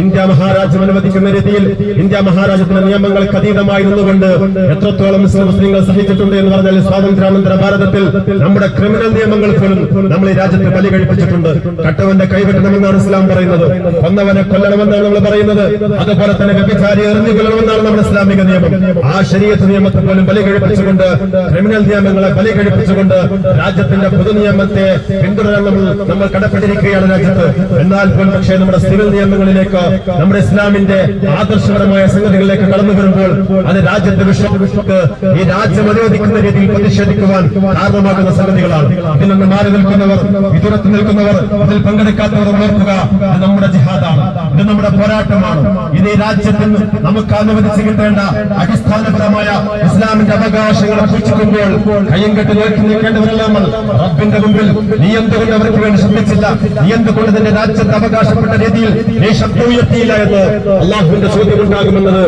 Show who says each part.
Speaker 1: India മഹാരാജ്യം അനുവദിക്കുന്ന രീതിയിൽ India മഹാരാജ്യത്തിന്റെ നിയമങ്ങൾക്ക് അതീതമായിരുന്നു കൊണ്ട് എത്രത്തോളം മുസ്ലിം മുസ്ലിങ്ങൾ സഹിച്ചിട്ടുണ്ട് എന്ന് പറഞ്ഞാൽ സ്വാതന്ത്ര്യാനന്തര ഭാരതത്തിൽ നമ്മുടെ ക്രിമിനൽ നിയമങ്ങൾ പോലും നമ്മൾ ഈ രാജ്യത്ത് ബലി കഴിപ്പിച്ചിട്ടുണ്ട് കട്ടവന്റെ കൈവെട്ടണമെന്നാണ് ഇസ്ലാം പറയുന്നത്? കൊന്നവനെ കൊല്ലണമെന്നാണ് നമ്മൾ പറയുന്നത്. അതുപോലെ തന്നെ വ്യഭിചാരി എറിഞ്ഞു നമ്മുടെ ഇസ്ലാമിക നിയമം. ആ ശരീരത്ത് നിയമത്തെ പോലും ബലി കഴിപ്പിച്ചുകൊണ്ട് ക്രിമിനൽ നിയമങ്ങളെ ബലി കഴിപ്പിച്ചുകൊണ്ട് രാജ്യത്തിന്റെ പൊതു നിയമത്തെ പിന്തുടരാൻ നമ്മൾ കടപ്പെട്ടിരിക്കുകയാണ് രാജ്യത്ത്. എന്നാൽ പോലും പക്ഷേ നമ്മുടെ സിവിൽ നിയമങ്ങളിലേക്ക് നമ്മുടെ ഇസ്ലാമിന്റെ ആദർശപരമായ സംഗതികളിലേക്ക് കടന്നു വരുമ്പോൾ അത് രാജ്യത്തെ വിശ്വക്ക് ഈ രാജ്യം അനുവദിക്കുന്ന രീതിയിൽ പ്രതിഷേധിക്കുവാൻ കാരണമാകുന്ന സംഗതികളാണ്. ഇതിൽ നിന്ന് മാറി നിൽക്കുന്നവർ വിദൂരത്ത് നിൽക്കുന്നവർ ഇതിൽ പങ്കെടുക്കാത്തവർ ഓർക്കുക നമ്മുടെ ജിഹാദാണ് ഇത് നമ്മുടെ പോരാട്ടമാണ്. ഇത് ഈ രാജ്യത്തിൽ നമുക്ക് അനുവദിച്ചു കിട്ടേണ്ട അടിസ്ഥാനപരമായ ഇസ്ലാമിന്റെ സൂക്ഷിക്കുമ്പോൾ കയ്യും കെട്ടി നോക്കി നിൽക്കേണ്ടവരല്ല നമ്മൾ. റബ്ബിന്റെ മുമ്പിൽ നീ എന്തുകൊണ്ട് അവർക്ക് വേണ്ടി ശ്രദ്ധിച്ചില്ല? നീ എന്തുകൊണ്ട് തന്റെ രാജ്യത്ത് അവകാശപ്പെട്ട രീതിയിൽ നീ ശബ്ദം ഉയർത്തിയില്ല എന്ന്? അള്ളാഹുവിന്റെ ചോദ്യം ഉണ്ടാകുമെന്നത്